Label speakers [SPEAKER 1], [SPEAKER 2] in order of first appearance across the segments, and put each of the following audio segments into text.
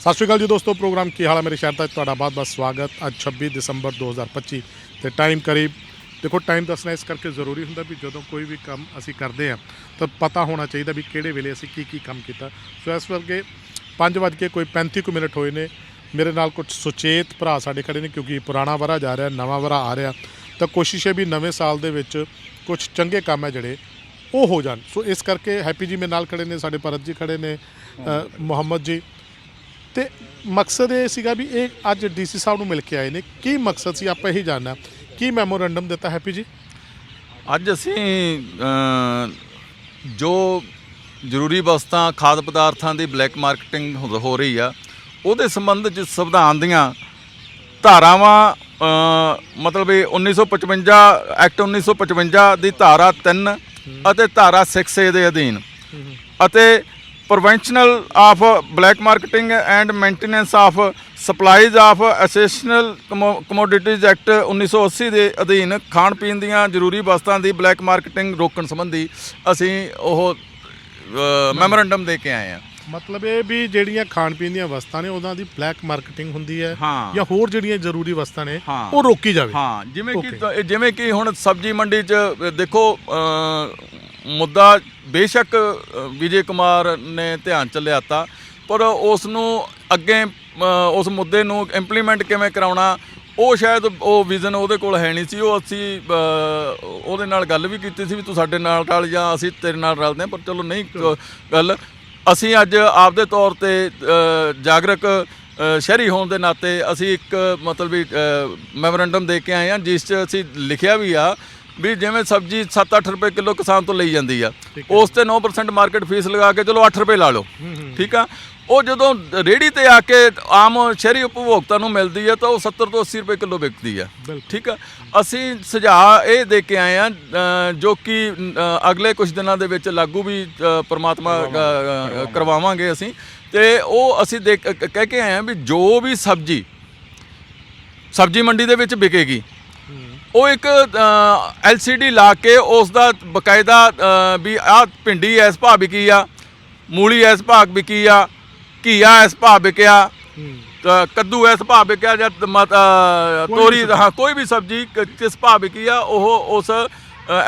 [SPEAKER 1] ਸਤਿ ਸ਼੍ਰੀ ਅਕਾਲ ਜੀ ਦੋਸਤੋ, ਪ੍ਰੋਗਰਾਮ ਕੀ ਹਾਲ ਹੈ ਮੇਰੇ ਸ਼ਹਿਰ ਦਾ? ਤੁਹਾਡਾ ਬਹੁਤ-ਬਹੁਤ ਸਵਾਗਤ। ਅੱਜ 26 ਦਸੰਬਰ 2025 ਤੇ ਟਾਈਮ ਕਰੀਬ, ਦੇਖੋ ਟਾਈਮ ਦੱਸਣਾ ਇਸ ਕਰਕੇ ਜ਼ਰੂਰੀ ਹੁੰਦਾ ਵੀ ਜਦੋਂ ਕੋਈ ਵੀ ਕੰਮ ਅਸੀਂ ਕਰਦੇ ਹਾਂ, ਤਾਂ ਪਤਾ ਹੋਣਾ ਚਾਹੀਦਾ ਵੀ ਕਿਹੜੇ ਵੇਲੇ ਅਸੀਂ ਕੀ ਕੀ ਕੰਮ ਕੀਤਾ। ਸੋ ਇਸ ਵਰਗੇ 5 ਵਜੇ ਕੇ ਕੋਈ 35 ਕੁ ਮਿੰਟ ਹੋਏ ਨੇ। ਮੇਰੇ ਨਾਲ ਕੁਝ ਸੁਚੇਤ ਭਰਾ ਸਾਡੇ ਖੜੇ ਨੇ ਕਿਉਂਕਿ ਪੁਰਾਣਾ ਵਰਾ ਜਾ ਰਿਹਾ, ਨਵਾਂ ਵਰਾ ਆ ਰਿਹਾ। ਤਾਂ ਕੋਸ਼ਿਸ਼ ਹੈ ਵੀ ਨਵੇਂ ਸਾਲ ਦੇ ਵਿੱਚ ਕੁਝ ਚੰਗੇ ਕੰਮ ਹੈ ਜਿਹੜੇ ਉਹ ਹੋ ਜਾਣ। ਸੋ ਇਸ ਕਰਕੇ ਹੈਪੀ ਜੀ ਮੇਰੇ ਨਾਲ ਖੜੇ ਨੇ, ਸਾਡੇ ਭਰਤ ਜੀ ਖੜੇ ਨੇ ਮੁਹੰਮਦ ਜੀ। ਤੇ ਮਕਸਦ ਇਹ ਸੀਗਾ ਵੀ ਇਹ ਅੱਜ ਡੀਸੀ ਸਾਹਿਬ ਨੂੰ ਮਿਲ ਕੇ ਆਏ ਨੇ। ਕੀ ਮਕਸਦ ਸੀ? ਆਪਾਂ ਇਹੀ ਜਾਣਨਾ। ਕੀ ਮੈਮੋਰੈਂਡਮ ਦਿੱਤਾ ਹੈਪੀ ਜੀ?
[SPEAKER 2] ਅੱਜ ਅਸੀਂ ਜੋ ਜ਼ਰੂਰੀ ਵਸਤਾਂ ਖਾਦ ਪਦਾਰਥਾਂ ਦੀ ਬਲੈਕ ਮਾਰਕੀਟਿੰਗ ਹੋ ਰਹੀ ਆ ਉਹਦੇ ਸੰਬੰਧ ਚ ਸੰਵਿਧਾਨ ਦੀਆਂ ਧਾਰਾਵਾਂ ਮਤਲਬ ਇਹ 1955 ਐਕਟ 1955 ਦੀ ਧਾਰਾ 3 ਅਤੇ ਧਾਰਾ 6A ਦੇ ਅਧੀਨ। ਅਤੇ prevention of black marketing and maintenance of supplies of essential commodities act 1980 ਦੇ ਅਧੀਨ ਖਾਣ ਪੀਣ ਦੀਆਂ ਜ਼ਰੂਰੀ ਵਸਤਾਂ ਦੀ ਬਲੈਕ ਮਾਰਕੀਟਿੰਗ ਰੋਕਣ ਸੰਬੰਧੀ ਅਸੀਂ ਉਹ ਮੈਮੋਰੈਂਡਮ ਦੇ ਕੇ ਆਏ ਹਾਂ
[SPEAKER 1] ਮਤਲਬ ਇਹ ਵੀ ਜਿਹੜੀਆਂ ਖਾਣ ਪੀਣ ਦੀਆਂ ਵਸਤਾਂ ਨੇ ਉਹਨਾਂ ਦੀ ਬਲੈਕ ਮਾਰਕੀਟਿੰਗ ਹੁੰਦੀ ਹੈ। ਜਾਂ ਹੋਰ ਜਿਹੜੀਆਂ ਜ਼ਰੂਰੀ ਵਸਤਾਂ ਨੇ। ਉਹ ਰੋਕੀ ਜਾਵੇ
[SPEAKER 2] ਹਾਂ ਜਿਵੇਂ ਕਿ ਜਿਵੇਂ ਕਿ ਹੁਣ ਸਬਜ਼ੀ ਮੰਡੀ 'ਚ ਦੇਖੋ ਮੁੱਦਾ ਬੇਸ਼ੱਕ ਵਿਜੇ ਕੁਮਾਰ ਨੇ ਧਿਆਨ ਚ ਲਿਆਤਾ ਪਰ ਉਸ ਨੂੰ ਅੱਗੇ ਉਸ ਮੁੱਦੇ ਨੂੰ ਇੰਪਲੀਮੈਂਟ ਕਿਵੇਂ ਕਰਾਉਣਾ ਉਹ ਸ਼ਾਇਦ ਉਹ ਵਿਜ਼ਨ ਉਹਦੇ ਕੋਲ ਹੈ ਨਹੀਂ ਸੀ ਉਹ ਅਸੀਂ ਉਹਦੇ ਨਾਲ ਗੱਲ ਵੀ ਕੀਤੀ ਸੀ ਵੀ ਤੂੰ ਸਾਡੇ ਨਾਲ ਰਲ ਜਾਂ ਅਸੀਂ ਤੇਰੇ ਨਾਲ ਰਲਦੇ ਹਾਂ ਪਰ ਚਲੋ ਨਹੀਂ ਗੱਲ ਅਸੀਂ ਅੱਜ ਆਪਦੇ ਤੌਰ ਤੇ ਜਾਗਰਕ ਸ਼ਹਿਰੀ ਹੋਣ ਦੇ ਨਾਤੇ ਅਸੀਂ ਇੱਕ ਮਤਲਬ ਵੀ ਮੈਮੋਰੈਂਡਮ ਦੇ ਕੇ ਆਏ ਹਾਂ ਜਿਸ 'ਚ ਅਸੀਂ ਲਿਖਿਆ ਵੀ ਆ ਵੀ ਜਿਵੇਂ ਸਬਜ਼ੀ 7-8 ਰੁਪਏ ਕਿਲੋ ਕਿਸਾਨ ਤੋਂ ਲਈ ਜਾਂਦੀ ਆ ਉਸ ਤੇ 9% ਮਾਰਕੀਟ ਫੀਸ ਲਗਾ ਕੇ ਚਲੋ 8 ਰੁਪਏ ਲਾ ਲਓ। ਠੀਕ ਆ? ਉਹ ਜਦੋਂ ਰੇੜੀ ਤੇ ਆ ਕੇ ਆਮ ਸ਼ਹਿਰੀ ਉਪਭੋਗਤਾ ਨੂੰ ਮਿਲਦੀ ਆ ਤਾਂ ਉਹ 70 ਤੋਂ 80 ਰੁਪਏ ਕਿਲੋ ਵਿਕਦੀ
[SPEAKER 1] ਬਿਲਕੁਲ।
[SPEAKER 2] ਠੀਕ ਆ? ਅਸੀਂ ਸੁਝਾਅ ਇਹ ਦੇ ਕੇ ਆਏ ਆ ਜੋ ਕਿ ਅਗਲੇ ਕੁਝ ਦਿਨਾਂ ਦੇ ਵਿੱਚ ਲਾਗੂ ਵੀ ਪ੍ਰਮਾਤਮਾ ਕਰਵਾਵਾਂਗੇ। ਅਸੀਂ। ਤੇ ਉਹ ਅਸੀਂ ਕ- ਕਹਿ ਕੇ ਆਏ ਆ ਵੀ ਜੋ ਵੀ ਸਬਜ਼ੀ ਸਬਜ਼ੀ ਮੰਡੀ ਦੇ ਵਿੱਚ ਵਿਕੇਗੀ ਉਹ ਇੱਕ LCD ਲਾ ਕੇ ਉਸ ਦਾ ਬਕਾਇਦਾ ਵੀ ਆਹ ਭਿੰਡੀ ਇਸ ਭਾਅ ਵਿਕੀ ਆ ਮੂਲੀ ਇਸ ਭਾਅ ਵਿਕੀ ਆ ਘੀਆ ਇਸ ਭਾਅ ਵਿਕਿਆ ਤਾਂ ਕੱਦੂ ਇਸ ਭਾਅ ਵਿਕਿਆ ਜਾਂ ਤੋਰੀ ਹਾਂ ਕੋਈ ਵੀ ਸਬਜ਼ੀ ਕਿਸ ਭਾਅ ਵਿਕੀ ਆ ਉਹ ਉਸ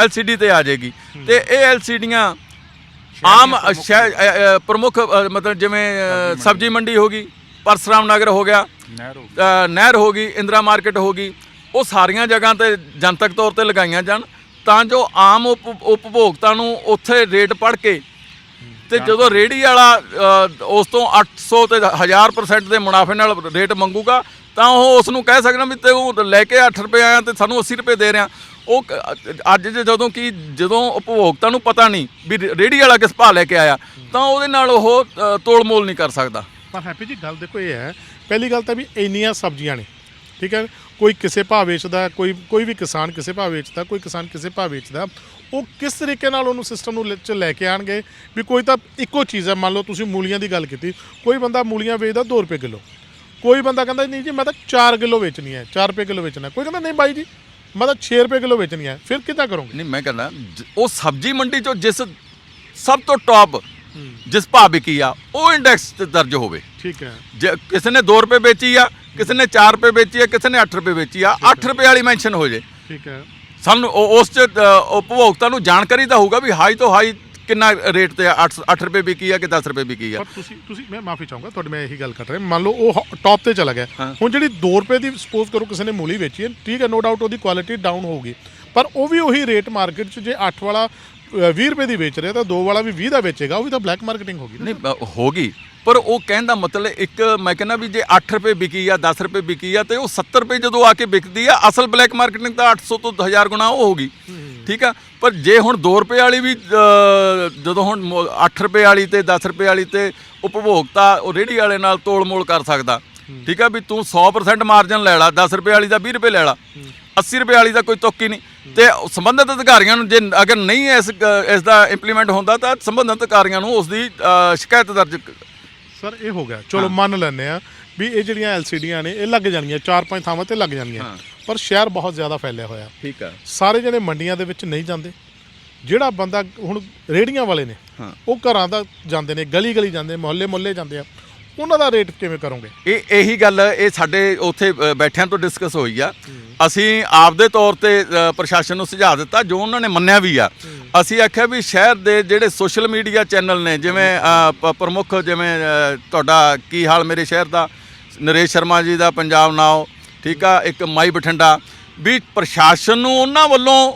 [SPEAKER 2] LCD ਤੇ ਆ ਜਾਏਗੀ। ਤੇ ਇਹ LCDਆਂ ਆਮ ਪ੍ਰਮੁੱਖ? ਮਤਲਬ ਜਿਵੇਂ ਸਬਜ਼ੀ ਮੰਡੀ। ਹੋ ਗਈ ਪਰਸਰਾਮ ਨਗਰ ਹੋ ਗਿਆ ਨਹਿਰ ਹੋ ਗਈ ਇੰਦਰਾ ਮਾਰਕੀਟ ਹੋ ਗਈ ਉਹ ਸਾਰੀਆਂ ਜਗ੍ਹਾ ਤੇ ਜਨਤਕ ਤੌਰ ਤੇ ਲਗਾਈਆਂ ਜਾਣ ਤਾਂ ਜੋ ਆਮ ਉਪ- ਉਪਭੋਗਤਾ ਨੂੰ ਉੱਥੇ ਰੇਟ ਪੜ ਕੇ ਤੇ ਜਦੋਂ ਰੇੜੀ ਵਾਲਾ ਉਸ ਤੋਂ 800 ਤੇ 1000% ਦੇ ਮੁਨਾਫੇ ਨਾਲ ਰੇਟ ਮੰਗੂਗਾ ਤਾਂ ਉਹ ਉਸ ਨੂੰ ਕਹਿ ਸਕਦਾ ਵੀ ਤੇ ਉਹ ਲੈ ਕੇ 8 ਰੁਪਏ ਆਇਆ ਤੇ ਸਾਨੂੰ 80 ਰੁਪਏ ਦੇ ਰਿਹਾ। ਉਹ ਅੱਜ ਜੇ ਜਦੋਂ ਕਿ ਜਦੋਂ ਉਪਭੋਗਤਾ ਨੂੰ ਪਤਾ ਨਹੀਂ ਵੀ ਰੇੜੀ ਵਾਲਾ ਕਿਸ ਭਾਅ ਲੈ ਕੇ ਆਇਆ ਤਾਂ ਉਹਦੇ ਨਾਲ ਉਹ ਤੋਲ ਮੋਲ ਨਹੀਂ ਕਰ ਸਕਦਾ।
[SPEAKER 1] ਪਰ ਹੈਪੀ ਜੀ ਗੱਲ ਦੇਖੋ ਇਹ ਹੈ। ਪਹਿਲੀ ਗੱਲ ਤਾਂ ਵੀ ਇੰਨੀਆਂ ਸਬਜ਼ੀਆਂ ਨੇ। ਠੀਕ ਹੈ? ਕੋਈ ਕਿਸੇ ਭਾਅ ਵੇਚਦਾ ਕੋਈ ਕੋਈ ਵੀ ਕਿਸਾਨ ਕਿਸੇ ਭਾਅ ਵੇਚਦਾ ਕੋਈ ਕਿਸਾਨ ਕਿਸੇ ਭਾਅ ਵੇਚਦਾ ਉਹ ਕਿਸ ਤਰੀਕੇ ਨਾਲ ਉਹਨੂੰ ਸਿਸਟਮ ਨੂੰ ਲੈ- ਚ ਲੈ ਕੇ ਆਣਗੇ? ਵੀ ਕੋਈ ਤਾਂ ਇੱਕੋ ਚੀਜ਼ ਹੈ ਮੰਨ ਲਓ ਤੁਸੀਂ ਮੂਲੀਆਂ ਦੀ ਗੱਲ ਕੀਤੀ ਕੋਈ ਬੰਦਾ ਮੂਲੀਆਂ ਵੇਚਦਾ 2 ਰੁਪਏ ਕਿਲੋ। ਕੋਈ ਬੰਦਾ ਕਹਿੰਦਾ ਨਹੀਂ ਜੀ ਮੈਂ ਤਾਂ 4 ਕਿਲੋ ਵੇਚਣੀ ਹੈ 4 ਰੁਪਏ ਕਿਲੋ ਵੇਚਣਾ ਕੋਈ ਕਹਿੰਦਾ ਨਹੀਂ ਬਾਈ ਜੀ ਮੈਂ ਤਾਂ 6 ਰੁਪਏ ਕਿਲੋ ਵੇਚਣੀ ਹੈ। ਫਿਰ ਕਿੱਦਾਂ ਕਰੋਗੇ?
[SPEAKER 2] ਨਹੀਂ ਮੈਂ ਕਹਿੰਦਾ ਉਹ ਸਬਜ਼ੀ ਮੰਡੀ ਚੋਂ ਜਿਸ ਸਭ ਤੋਂ ਟੌਪ ਜਿਸ ਭਾਅ ਵਿਕੀ ਆ ਉਹ ਇੰਡੈਕਸ ਤੇ ਦਰਜ ਹੋਵੇ।
[SPEAKER 1] ਠੀਕ ਹੈ।
[SPEAKER 2] ਜੇ ਕਿਸੇ ਨੇ 2 ਰੁਪਏ ਵੇਚੀ ਆ ਕਿਸੇ ਨੇ 4 ਰੁਪਏ ਵੇਚੀ ਆ ਕਿਸੇ ਨੇ 8 ਰੁਪਏ ਵੇਚੀ ਆ। 8 ਰੁਪਏ ਵਾਲੀ ਮੈਂਸ਼ਨ ਹੋ ਜੇ।
[SPEAKER 1] ਠੀਕ ਹੈ।
[SPEAKER 2] ਸਾਨੂੰ ਉਸ ਚ ਉਪਭੋਗਤਾ ਨੂੰ ਜਾਣਕਾਰੀ ਤਾਂ ਹੋਊਗਾ ਵੀ ਹਾਈ ਤੋਂ ਹਾਈ ਕਿੰਨਾ ਰੇਟ ਤੇ 8 8 ਰੁਪਏ ਵਿਕੀ ਆ ਕਿ 10 ਰੁਪਏ ਵਿਕੀ ਆ।
[SPEAKER 1] ਪਰ ਤੁਸੀਂ ਤੁਸੀਂ ਮੈਂ ਮਾਫੀ ਚਾਹੂੰਗਾ ਤੁਹਾਡੀ ਮੈਂ ਇਹੀ ਗੱਲ ਕਰ ਰਿਹਾ। ਮੰਨ ਲਓ ਉਹ ਟੌਪ ਤੇ ਚਲਾ ਗਿਆ। ਹੁਣ ਜਿਹੜੀ 2 ਰੁਪਏ ਦੀ ਸਪੋਜ਼ ਕਰੋ ਕਿਸੇ ਨੇ ਮੂਲੀ ਵੇਚੀ ਹੈ ਠੀਕ ਹੈ ਨੋ ਡਾਊਟ ਉਹਦੀ ਕੁਆਲਿਟੀ ਡਾਊਨ ਹੋਊਗੀ। ਪਰ ਉਹ ਵੀ ਉਹੀ ਰੇਟ ਮਾਰਕੀਟ 'ਚ ਜੇ 8 ਵਾਲਾ ਅ, 20 ਰੁਪਏ ਦੀ ਵੇਚ ਰਿਹਾ ਤਾਂ 2 ਵਾਲਾ ਵੀ 20 ਦਾ ਵੇਚੇਗਾ ਉਹ ਵੀ ਤਾਂ ਬਲੈਕ ਮਾਰਕੀਟਿੰਗ ਹੋਗੀ
[SPEAKER 2] ਨਹੀਂ ਹੋਗੀ ਪਰ ਉਹ ਕਹਿਣ ਦਾ ਮਤਲਬ ਇੱਕ ਮੈਂ ਕਹਿੰਦਾ ਵੀ ਜੇ 8 ਰੁਪਏ ਵਿਕੀ ਆ 10 ਰੁਪਏ ਵਿਕੀ ਆ, ਤੇ ਉਹ 70 ਰੁਪਏ ਜਦੋਂ ਆ ਕੇ ਵਿਕਦੀ ਆ, ਅਸਲ ਬਲੈਕ ਮਾਰਕੀਟਿੰਗ ਤਾਂ 800 ਤੋਂ 1000 ਗੁਣਾ ਉਹ ਹੋਗੀ ਠੀਕ ਆ? ਪਰ ਜੇ ਹੁਣ 2 ਰੁਪਏ ਵਾਲੀ ਵੀ ਜਦੋਂ ਹੁਣ 8 ਰੁਪਏ ਵਾਲੀ ਤੇ 10 ਰੁਪਏ ਵਾਲੀ ਤੇ ਉਪਭੋਗਤਾ ਉਹ ਰੇੜੀ ਵਾਲੇ ਨਾਲ ਤੋਲ ਮੋਲ ਕਰ ਸਕਦਾ। ਠੀਕ ਆ? ਵੀ ਤੂੰ 100% ਮਾਰਜਨ ਲੈ ਲਾ 10 ਰੁਪਏ ਵਾਲੀ ਦਾ 20 ਰੁਪਏ ਲੈ ਲਾ 80 ਰੁਪਏ ਵਾਲੀ ਦਾ ਕੋਈ ਤੁੱਕ ਹੀ ਨਹੀਂ। ਤੇ ਸੰਬੰਧਿਤ ਅਧਿਕਾਰੀਆਂ ਨੂੰ ਜੇ ਅਗਰ ਨਹੀਂ ਇਸ ਇਸ ਦਾ ਇੰਪਲੀਮੈਂਟ ਹੁੰਦਾ ਤਾਂ ਸੰਬੰਧਿਤ ਅਧਿਕਾਰੀਆਂ ਨੂੰ ਉਸ ਦੀ ਸ਼ਿਕਾਇਤ ਦਰਜ
[SPEAKER 1] ਸਰ ਇਹ ਹੋ ਗਿਆ। ਚਲੋ ਮੰਨ ਲੈਂਦੇ ਆ ਵੀ ਇਹ ਜਿਹੜੀਆਂ ਐਲਸੀਡੀਆਂ ਨੇ ਇਹ ਲੱਗ ਜਾਣਗੀਆਂ ਚਾਰ ਪੰਜ ਥਾਵਾਂ ਤੇ ਲੱਗ ਜਾਣਗੀਆਂ। ਪਰ ਸ਼ਹਿਰ ਬਹੁਤ ਜ਼ਿਆਦਾ ਫੈਲਿਆ ਹੋਇਆ।
[SPEAKER 2] ਠੀਕ ਆ।
[SPEAKER 1] ਸਾਰੇ ਜਣੇ ਮੰਡੀਆਂ ਦੇ ਵਿੱਚ ਨਹੀਂ ਜਾਂਦੇ। ਜਿਹੜਾ ਬੰਦਾ ਹੁਣ ਰੇੜੀਆਂ ਵਾਲੇ ਨੇ
[SPEAKER 2] ਹਾਂ।
[SPEAKER 1] ਉਹ ਘਰਾਂ ਦਾ ਜਾਂਦੇ ਨੇ ਗਲੀ ਗਲੀ ਜਾਂਦੇ ਮੁਹੱਲੇ ਮੁਹੱਲੇ ਜਾਂਦੇ ਆ। ਉਹਨਾਂ ਦਾ ਰੇਟ ਕਿਵੇਂ ਕਰੋਗੇ?
[SPEAKER 2] ਇਹ ਇਹੀ ਗੱਲ ਇਹ ਸਾਡੇ ਉੱਥੇ ਅ, ਬੈਠਿਆਂ ਤੋਂ ਡਿਸਕਸ ਹੋਈ ਆ। ਅਸੀਂ ਆਪਦੇ ਤੌਰ ਤੇ ਅ, ਪ੍ਰਸ਼ਾਸਨ ਨੂੰ ਸੁਝਾਅ ਦਿੱਤਾ ਜੋ ਉਹਨਾਂ ਨੇ ਮੰਨਿਆ ਵੀ ਆ। ਅਸੀਂ ਆਖਿਆ ਵੀ ਸ਼ਹਿਰ ਦੇ ਜਿਹੜੇ ਸੋਸ਼ਲ ਮੀਡੀਆ ਚੈਨਲ ਨੇ ਜਿਵੇਂ ਪ੍ਰਮੁੱਖ ਜਿਵੇਂ ਤੁਹਾਡਾ ਕੀ ਹਾਲ ਮੇਰੇ ਸ਼ਹਿਰ ਦਾ? ਨਰੇਸ਼ ਸ਼ਰਮਾ ਜੀ ਦਾ ਪੰਜਾਬ ਨਾਓ ਠੀਕ ਆ ਇੱਕ ਮਾਈ ਬਠਿੰਡਾ। ਵੀ ਪ੍ਰਸ਼ਾਸਨ ਨੂੰ ਉਹਨਾਂ ਵੱਲੋਂ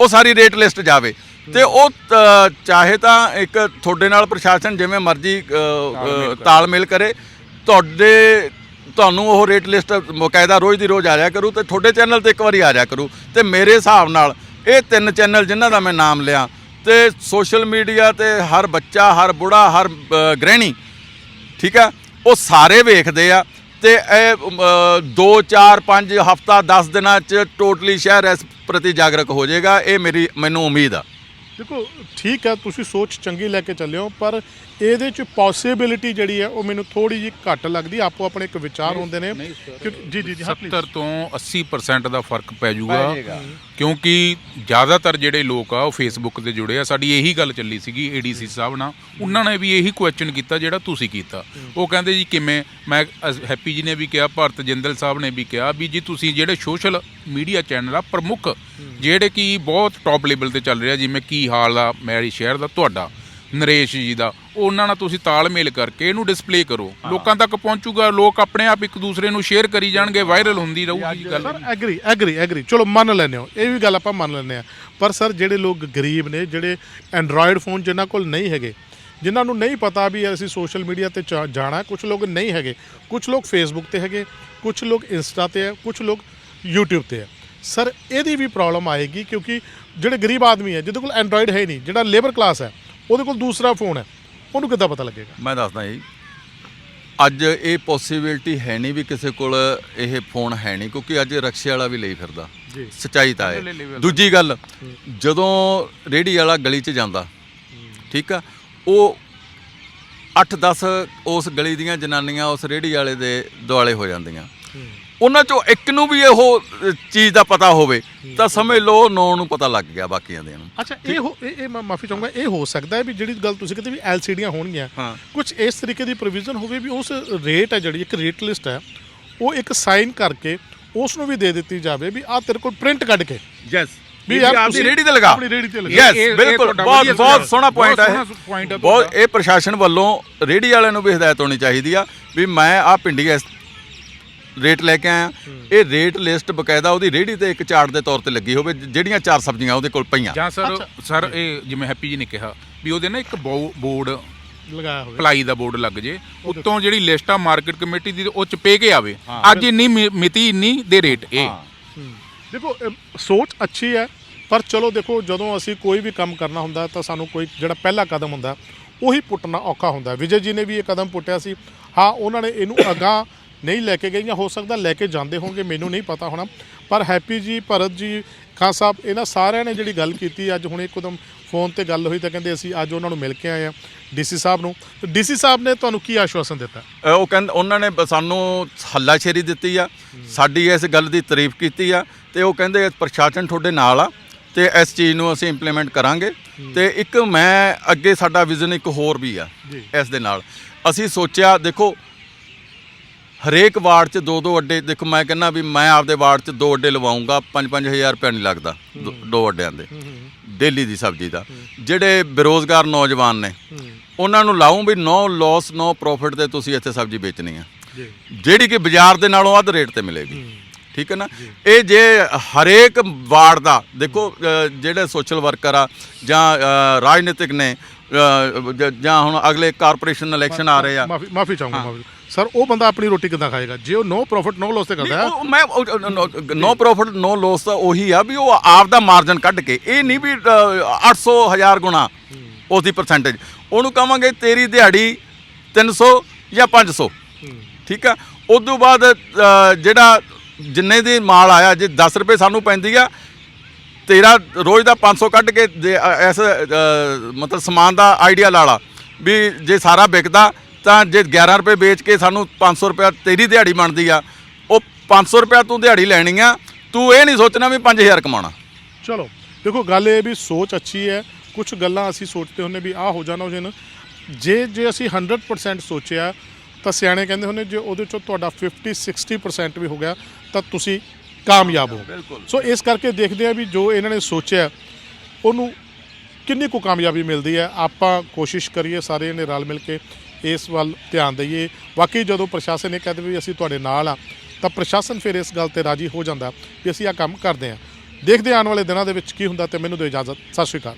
[SPEAKER 2] ਉਹ ਸਾਰੀ ਰੇਟ ਲਿਸਟ ਜਾਵੇ। ਤੇ ਉਹ ਚਾਹੇ ਤਾਂ ਇੱਕ ਤੁਹਾਡੇ ਨਾਲ ਪ੍ਰਸ਼ਾਸਨ ਜਿਵੇਂ ਮਰਜ਼ੀ ਤਾਲਮੇਲ ਕਰੇ। ਤੁਹਾਡੇ ਤੁਹਾਨੂੰ ਉਹ ਰੇਟ ਲਿਸਟ ਬਕਾਇਦਾ ਰੋਜ਼ ਦੀ ਰੋਜ਼ ਆ ਰਿਹਾ ਕਰੂ ਤੇ ਤੁਹਾਡੇ ਚੈਨਲ ਤੇ ਇੱਕ ਵਾਰੀ ਆ ਰਿਹਾ ਕਰੂ। ਤੇ ਮੇਰੇ ਹਿਸਾਬ ਨਾਲ ਇਹ ਤਿੰਨ ਚੈਨਲ ਜਿਨ੍ਹਾਂ ਦਾ ਮੈਂ ਨਾਮ ਲਿਆ ਤੇ ਸੋਸ਼ਲ ਮੀਡੀਆ ਤੇ ਹਰ ਬੱਚਾ, ਹਰ ਬੁੜਾ, ਹਰ ਗ੍ਰਹਿਣੀ, ਠੀਕ ਆ, ਉਹ ਸਾਰੇ ਵੇਖਦੇ ਆ ਤੇ ਇਹ 2 4 5 ਹਫਤਾ 10 ਦਿਨਾਂ ਚ ਟੋਟਲੀ ਸ਼ਹਿਰ ਇਸ ਪ੍ਰਤੀ ਜਾਗਰੂਕ ਹੋ ਜਾਏਗਾ, ਇਹ ਮੇਰੀ, ਮੈਨੂੰ ਉਮੀਦ ਆ।
[SPEAKER 1] ਦੇਖੋ ਠੀਕ ਹੈ ਤੁਸੀਂ ਸੋਚ ਚੰਗੀ ਲੈ ਕੇ ਚੱਲਿਓ ਪਰ ਇਹਦੇ ਚ ਪੋਸਿਬਿਲਿਟੀ ਜਿਹੜੀ ਹੈ ਉਹ ਮੈਨੂੰ ਥੋੜੀ ਜਿਹੀ ਘੱਟ ਲੱਗਦੀ। ਆਪੋ ਆਪਣੇ ਇੱਕ ਵਿਚਾਰ ਹੁੰਦੇ ਨੇ। ਕਿ- ਜੀ ਜੀ ਜੀ ਹਾਂ please।
[SPEAKER 3] 70 ਤੋਂ 80% ਦਾ ਫ਼ਰਕ ਪੈ ਜਾਊਗਾ। ਕਿਉਂਕਿ ਜ਼ਿਆਦਾਤਰ ਜਿਹੜੇ ਲੋਕ ਆ ਉਹ ਫੇਸਬੁੱਕ ਤੇ ਜੁੜੇ ਆ। ਸਾਡੀ ਇਹੀ ਗੱਲ ਚੱਲੀ ਸੀਗੀ ਏਡੀਸੀ ਸਾਹਿਬ ਨਾਲ। ਉਹਨਾਂ ਨੇ ਵੀ ਇਹੀ ਕੁਐਸਚਨ ਕੀਤਾ ਜਿਹੜਾ ਤੁਸੀਂ ਕੀਤਾ। ਉਹ ਕਹਿੰਦੇ ਜੀ ਕਿਵੇਂ? ਮੈਂ ਅਸ- ਹੈਪੀ ਜੀ ਨੇ ਵੀ ਕਿਹਾ ਭਾਰਤ ਜਿੰਦਲ ਸਾਹਿਬ ਨੇ ਵੀ ਕਿਹਾ ਵੀ ਜੀ ਤੁਸੀਂ ਜਿਹੜੇ ਸੋਸ਼ਲ ਮੀਡੀਆ ਚੈਨਲ ਆ ਪ੍ਰਮੁੱਖ ਜਿਹੜੇ ਕਿ ਬਹੁਤ ਟੌਪ ਲੈਵਲ ਤੇ ਚੱਲ ਰਿਹਾ ਜਿਵੇਂ ਕੀ ਹਾਲ ਆ ਮੈਰੀ ਸ਼ਹਿਰ ਦਾ ਤੁਹਾਡਾ ਨਰੇਸ਼ ਜੀ ਦਾ ਉਹਨਾਂ ਨਾਲ ਤੁਸੀਂ ਤਾਲਮੇਲ ਕਰਕੇ ਇਹਨੂੰ ਡਿਸਪਲੇ ਕਰੋ। ਲੋਕਾਂ ਤੱਕ ਪਹੁੰਚੂਗਾ ਲੋਕ ਆਪਣੇ ਆਪ ਇੱਕ ਦੂਸਰੇ ਨੂੰ ਸ਼ੇਅਰ ਕਰੀ ਜਾਣਗੇ ਵਾਇਰਲ ਹੁੰਦੀ ਰਹੂਗੀ ਗੱਲ
[SPEAKER 1] ਸਰ ਐਗਰੀ ਐਗਰੀ ਐਗਰੀ ਚਲੋ ਮੰਨ ਲੈਂਦੇ ਹੋ। ਇਹ ਵੀ ਗੱਲ ਆਪਾਂ ਮੰਨ ਲੈਂਦੇ ਆ ਪਰ ਸਰ ਜਿਹੜੇ ਲੋਕ ਗਰੀਬ ਨੇ ਜਿਹੜੇ ਐਂਡਰੋਇਡ ਫੋਨ ਜਿਨ੍ਹਾਂ ਕੋਲ ਨਹੀਂ ਹੈਗੇ ਜਿਨ੍ਹਾਂ ਨੂੰ ਨਹੀਂ ਪਤਾ ਵੀ ਅਸੀਂ ਸੋਸ਼ਲ ਮੀਡੀਆ ਤੇ ਜਾਣਾ ਕੁਝ ਲੋਕ ਨਹੀਂ ਹੈਗੇ। ਕੁਝ ਲੋਕ ਫੇਸਬੁੱਕ ਤੇ ਹੈਗੇ ਕੁਝ ਲੋਕ ਇੰਸਟਾ ਤੇ ਹੈ ਕੁਝ ਲੋਕ YouTube ਤੇ ਹੈ। ਸਰ ਇਹਦੀ ਵੀ ਪ੍ਰੋਬਲਮ ਆਏਗੀ ਕਿਉਂਕਿ ਜਿਹੜੇ ਗਰੀਬ ਆਦਮੀ ਹੈ ਜਿਹਦੇ ਕੋਲ ਐਂਡਰੋਇਡ ਹੈ ਨਹੀਂ ਜਿਹੜਾ ਲੇਬਰ ਕਲਾਸ ਹੈ ਉਹਦੇ ਕੋਲ ਦੂਸਰਾ ਫੋਨ ਹੈ ਉਹਨੂੰ ਕਿੱਦਾਂ ਪਤਾ ਲੱਗੇਗਾ?
[SPEAKER 2] ਮੈਂ ਦੱਸਦਾ ਜੀ ਅੱਜ ਇਹ ਪੋਸਿਬਿਲਿਟੀ ਹੈ ਨਹੀਂ ਵੀ ਕਿਸੇ ਕੋਲ ਇਹ ਫੋਨ ਹੈ ਨਹੀਂ ਕਿਉਂਕਿ ਅੱਜ ਰਕਸ਼ੇ ਵਾਲਾ ਵੀ ਲਈ ਫਿਰਦਾ।
[SPEAKER 1] ਜੀ।
[SPEAKER 2] ਸੱਚਾਈ ਤਾਂ ਹੈ ਦੂਜੀ ਗੱਲ ਜਦੋਂ ਰੇੜੀ ਵਾਲਾ ਗਲੀ 'ਚ ਜਾਂਦਾ ਠੀਕ ਆ ਉਹ 8-10 ਉਸ ਗਲੀ ਦੀਆਂ ਜਨਾਨੀਆਂ ਉਸ ਰੇੜੀ ਵਾਲੇ ਦੇ ਦੁਆਲੇ ਹੋ ਜਾਂਦੀਆਂ। ਉਹਨਾਂ ਚੋਂ ਇੱਕ ਨੂੰ ਵੀ ਇਹੋ ਚੀਜ਼ ਦਾ ਪਤਾ ਹੋਵੇ ਤਾਂ ਸਮਝ ਲਓ ਨੌ ਨੂੰ ਪਤਾ ਲੱਗ ਗਿਆ ਬਾਕੀਆਂ ਦੇ ਨੂੰ
[SPEAKER 1] ਅੱਛਾ ਇਹ ਹੋ ਇਹ ਇਹ ਮੈਂ ਮਾਫੀ ਚਾਹੂੰਗਾ ਇਹ ਹੋ ਸਕਦਾ ਹੈ ਵੀ ਜਿਹੜੀ ਗੱਲ ਤੁਸੀਂ ਕਹਿੰਦੇ ਵੀ ਐਲਸੀਡੀਆਂ ਹੋਣਗੀਆਂ
[SPEAKER 2] ਹਾਂ।
[SPEAKER 1] ਕੁਝ ਇਸ ਤਰੀਕੇ ਦੀ ਪ੍ਰੋਵੀਜ਼ਨ ਹੋਵੇ ਵੀ ਉਸ ਰੇਟ ਹੈ ਜਿਹੜੀ ਇੱਕ ਰੇਟ ਲਿਸਟ ਹੈ ਉਹ ਇੱਕ ਸਾਈਨ ਕਰਕੇ ਉਸ ਨੂੰ ਵੀ ਦੇ ਦਿੱਤੀ ਜਾਵੇ ਵੀ ਆ ਤੇਰੇ ਕੋਲ ਪ੍ਰਿੰਟ ਕੱਢ ਕੇ
[SPEAKER 2] ਯੈਸ
[SPEAKER 1] ਵੀ ਯਾਰ
[SPEAKER 2] ਆਪਦੀ
[SPEAKER 1] ਤੁਸੀਂ
[SPEAKER 2] ਰੇੜੀ ਤੇ ਲਗਾ
[SPEAKER 1] ਆਪਣੀ ਰੇਹੜੀ ਤੇ ਲਗਾ।
[SPEAKER 3] ਇਹ-
[SPEAKER 2] ਯੈਸ
[SPEAKER 3] ਇਹ
[SPEAKER 2] ਬਿਲਕੁਲ
[SPEAKER 3] ਤੁਹਾਡਾ
[SPEAKER 2] ਬਹੁਤ
[SPEAKER 3] ਵਧੀਆ
[SPEAKER 2] ਬਹੁਤ
[SPEAKER 3] ਸੁਝਾਅ।
[SPEAKER 2] ਸੋਹਣਾ ਪੁਆਇੰਟ
[SPEAKER 3] ਬਹੁਤ
[SPEAKER 2] ਹੈ
[SPEAKER 3] ਸੋਹਣਾ point ਹੈ
[SPEAKER 2] ਬਹੁਤ
[SPEAKER 3] ਤੁਹਾਡਾ।
[SPEAKER 2] ਇਹ ਪ੍ਰਸ਼ਾਸਨ ਵੱਲੋਂ ਰੇੜੀ ਵਾਲਿਆਂ ਨੂੰ ਵੀ ਹਦਾਇਤ ਹੋਣੀ ਚਾਹੀਦੀ ਆ ਵੀ ਮੈਂ ਆ ਪਿੰਡੀ ਇਸ ਰੇਟ ਲੈ ਕੇ ਆਇਆ। ਇਹ ਰੇਟ ਲਿਸਟ ਬਕਾਇਦਾ ਉਹਦੀ ਰੇੜੀ ਤੇ ਇੱਕ ਚਾਰਟ ਦੇ ਤੌਰ ਤੇ ਲੱਗੀ ਹੋਵੇ ਜਿਹੜੀਆਂ ਚਾਰ ਸਬਜ਼ੀਆਂ ਉਹਦੇ ਕੋਲ ਪਈਆਂ।
[SPEAKER 3] ਜਾਂ ਸਰ ਸਰ ਇਹ ਜਿਵੇਂ ਹੈਪੀ ਜੀ ਨੇ ਕਿਹਾ ਵੀ ਉਹਦੇ ਨਾ ਇੱਕ ਬੋਰਡ
[SPEAKER 1] ਲਗਾਇਆ ਹੋਵੇ।
[SPEAKER 3] ਪਲਾਈ ਦਾ ਬੋਰਡ ਲੱਗ ਜੇ। ਉੱਤੋਂ ਜਿਹੜੀ ਲਿਸਟ ਆ ਮਾਰਕੀਟ ਕਮੇਟੀ ਦੀ ਉਹ ਚ ਪੇ ਕੇ ਆਵੇ। ਅੱਜ ਇੰਨੀ ਮਿ- ਮਿਤੀ ਇੰਨੀ ਦੇ ਰੇਟ ਇਹ।
[SPEAKER 1] ਦੇਖੋ ਸੋਚ ਅੱਛੀ ਹੈ ਪਰ ਚਲੋ ਦੇਖੋ ਜਦੋਂ ਅਸੀਂ ਕੋਈ ਵੀ ਕੰਮ ਕਰਨਾ ਹੁੰਦਾ ਤਾਂ ਸਾਨੂੰ ਕੋਈ ਜਿਹੜਾ ਪਹਿਲਾ ਕਦਮ ਹੁੰਦਾ ਉਹੀ ਪੁੱਟਣਾ ਔਖਾ ਹੁੰਦਾ। ਵਿਜੇ ਜੀ ਨੇ ਵੀ ਇਹ ਕਦਮ ਪੁੱਟਿਆ ਸੀ। ਹਾਂ ਉਹਨਾਂ ਨੇ ਇਹਨੂੰ ਅਗਾਂਹ ਨਹੀਂ ਲੈ ਕੇ ਜਾਂ ਹੋ ਸਕਦਾ ਲੈ ਕੇ ਜਾਂਦੇ ਹੋਣਗੇ ਮੈਨੂੰ ਨਹੀਂ ਪਤਾ ਹੋਣਾ। ਪਰ ਹੈਪੀ ਜੀ ਭਰਤ ਜੀ ਖਾਨ ਸਾਹਿਬ ਇਹਨਾਂ ਸਾਰਿਆਂ ਨੇ ਜਿਹੜੀ ਗੱਲ ਕੀਤੀ ਅੱਜ ਹੁਣ ਇੱਕਦਮ ਫੋਨ ਤੇ ਗੱਲ ਹੋਈ ਤਾਂ ਕਹਿੰਦੇ ਅਸੀਂ ਅੱਜ ਉਹਨਾਂ ਨੂੰ ਮਿਲ ਕੇ ਆਏ ਆ ਡੀਸੀ ਸਾਹਿਬ ਨੂੰ। ਤੇ ਡੀਸੀ ਸਾਹਿਬ ਨੇ ਤੁਹਾਨੂੰ ਕੀ ਆਸ਼ਵਾਸਨ ਦਿੱਤਾ?
[SPEAKER 2] ਅ, ਉਹ ਕਹਿੰਦੇ ਉਹਨਾਂ ਨੇ ਸਾਨੂੰ ਹੱਲਾਸ਼ੇਰੀ ਦਿੱਤੀ ਆ ਸਾਡੀ ਇਸ ਗੱਲ ਦੀ ਤਾਰੀਫ ਕੀਤੀ ਆ ਤੇ ਉਹ ਕਹਿੰਦੇ ਪ੍ਰਸ਼ਾਸਨ ਤੁਹਾਡੇ ਨਾਲ ਆ ਤੇ ਇਸ ਚੀਜ਼ ਨੂੰ ਅਸੀਂ ਇੰਪਲੀਮੈਂਟ ਕਰਾਂਗੇ। ਤੇ ਇੱਕ ਮੈਂ ਅੱਗੇ ਸਾਡਾ ਵਿਜ਼ਨ ਇੱਕ ਹੋਰ ਵੀ ਆ
[SPEAKER 1] ਜੀ।
[SPEAKER 2] ਇਸ ਦੇ ਨਾਲ। ਅਸੀਂ ਸੋਚਿਆ ਦੇਖੋ ਹਰੇਕ ਵਾਰਡ 'ਚ ਦੋ ਦੋ ਅੱਡੇ ਦੇਖੋ ਮੈਂ ਕਹਿੰਦਾ ਵੀ ਮੈਂ ਆਪਦੇ ਵਾਰਡ 'ਚ ਦੋ ਅੱਡੇ ਲਵਾਉਂਗਾ 5-5000 ਰੁਪਏ ਨਹੀਂ ਲੱਗਦਾ ਦੋ- ਦੋ ਅੱਡਿਆਂ ਦੇ। ਡੇਲੀ ਦੀ ਸਬਜ਼ੀ ਦਾ। ਜਿਹੜੇ ਬੇਰੋਜ਼ਗਾਰ ਨੌਜਵਾਨ ਨੇ ਉਹਨਾਂ ਨੂੰ ਲਾਉਂ ਵੀ ਨੋ ਲਾਸ ਨੋ ਪ੍ਰੋਫਿਟ ਤੇ ਤੁਸੀਂ ਇੱਥੇ ਸਬਜ਼ੀ ਵੇਚਣੀ ਆ।
[SPEAKER 1] ਜੀ।
[SPEAKER 2] ਜਿਹੜੀ ਕਿ ਬਾਜ਼ਾਰ ਦੇ ਨਾਲੋਂ ਵੱਧ ਰੇਟ ਤੇ ਮਿਲੇਗੀ। ਠੀਕ ਹੈ ਨਾ? ਇਹ ਜੇ ਹਰੇਕ ਵਾਰਡ ਦਾ ਦੇਖੋ ਅ, ਜਿਹੜੇ ਸੋਸ਼ਲ ਵਰਕਰ ਆ ਜਾਂ ਅ, ਰਾਜਨੀਤਿਕ ਨੇ ਅ, ਜ- ਜਾਂ ਹੁਣ ਅਗਲੇ ਕਾਰਪੋਰੇਸ਼ਨ ਇਲੈਕਸ਼ਨ ਆ ਰਹੇ ਆ।
[SPEAKER 1] ਮਾਫੀ ਮਾਫੀ ਚਾਹੂੰਗਾ ਮਾਫੀ। ਸਰ ਉਹ ਬੰਦਾ ਆਪਣੀ ਰੋਟੀ ਕਿੱਦਾਂ ਖਾਏਗਾ? ਜੇ ਉਹ ਨੋ ਪ੍ਰੋਫਿਟ ਨੋ ਲਾਸ ਤੇ ਕਰਦਾ ਹੈ?
[SPEAKER 2] ਉਹ ਮੈਂ ਨੋ ਪ੍ਰੋਫਿਟ ਨੋ ਲਾਸ ਤਾਂ ਉਹੀ ਆ ਵੀ ਉਹ ਆਪ ਦਾ ਮਾਰਜਨ ਕੱਢ ਕੇ ਇਹ ਨਹੀਂ ਵੀ 800 ਹਜ਼ਾਰ ਗੁਣਾ ਉਸ ਦੀ ਪਰਸੈਂਟੇਜ ਉਹਨੂੰ ਕਹਾਂਗੇ ਤੇਰੀ ਦਿਹਾੜੀ 300 ਜਾਂ 500 ਠੀਕ ਆ? ਉਸ ਤੋਂ ਬਾਅਦ ਜਿਹੜਾ ਜਿੰਨੇ ਦੀ ਮਾਲ ਆਇਆ ਜੇ 10 ਰੁਪਏ ਸਾਨੂੰ ਪੈਂਦੀ ਆ ਤੇਰਾ ਰੋਜ਼ ਦਾ 500 ਕੱਢ ਕੇ ਇਸ ਮਤਲਬ ਸਮਾਨ ਦਾ ਆਈਡੀਆ ਲਾ ਲਾ ਵੀ ਜੇ ਸਾਰਾ ਵਿਕਦਾ ਤਾਂ ਜੇ 11 ਰੁਪਏ ਵੇਚ ਕੇ ਸਾਨੂੰ 500 ਰੁਪਏ ਤੇਰੀ ਦਿਹਾੜੀ ਬਣਦੀ ਆ ਉਹ 500 ਰੁਪਏ ਤੂੰ ਦਿਹਾੜੀ ਲੈਣੀ ਆ ਤੂੰ ਇਹ ਨਹੀਂ ਸੋਚਣਾ ਵੀ 5000 ਕਮਾਉਣਾ।
[SPEAKER 1] ਚਲੋ ਦੇਖੋ ਗੱਲ ਇਹ ਵੀ ਸੋਚ ਅੱਛੀ ਹੈ ਕੁਝ ਗੱਲਾਂ ਅਸੀਂ ਸੋਚਦੇ ਹੁੰਨੇ ਵੀ ਆਹ ਹੋ ਜਾਣਾ ਹੋ ਜਾਣਾ ਜੇ ਜੇ ਅਸੀਂ 100% ਸੋਚਿਆ ਤਾਂ ਸਿਆਣੇ ਕਹਿੰਦੇ ਹੁੰਦੇ ਜੇ ਉਹਦੇ ਚੋਂ ਤੁਹਾਡਾ 50 60% ਵੀ ਹੋ ਗਿਆ ਤਾਂ ਤੁਸੀਂ ਕਾਮਯਾਬ ਹੋ। ਸੋ ਇਸ ਕਰਕੇ ਦੇਖਦੇ ਆ ਵੀ ਜੋ ਇਹਨਾਂ ਨੇ ਸੋਚਿਆ ਉਹਨੂੰ ਕਿੰਨੀ ਕੁ ਕਾਮਯਾਬੀ ਮਿਲਦੀ ਹੈ ਆਪਾਂ ਕੋਸ਼ਿਸ਼ ਕਰੀਏ ਸਾਰੇ ਨੇ ਰਲ ਮਿਲ ਕੇ। ਇਸ ਵੱਲ ਧਿਆਨ ਦਈਏ। ਬਾਕੀ ਜਦੋਂ ਪ੍ਰਸ਼ਾਸਨ ਇਹ ਕਹਿੰਦੇ ਵੀ ਅਸੀਂ ਤੁਹਾਡੇ ਨਾਲ ਆ ਤਾਂ ਪ੍ਰਸ਼ਾਸਨ ਫਿਰ ਇਸ ਗੱਲ ਤੇ ਰਾਜੀ ਹੋ ਜਾਂਦਾ ਵੀ ਅਸੀਂ ਆ ਕੰਮ ਕਰਦੇ ਆ ਦੇਖਦੇ ਹਾਂ ਆਉਣ ਵਾਲੇ ਦਿਨਾਂ ਦੇ ਵਿੱਚ ਕੀ ਹੁੰਦਾ ਤੇ ਮੈਨੂੰ ਦਿਓ ਇਜਾਜ਼ਤ। ਸਤਿ ਸ਼੍ਰੀ ਅਕਾਲ।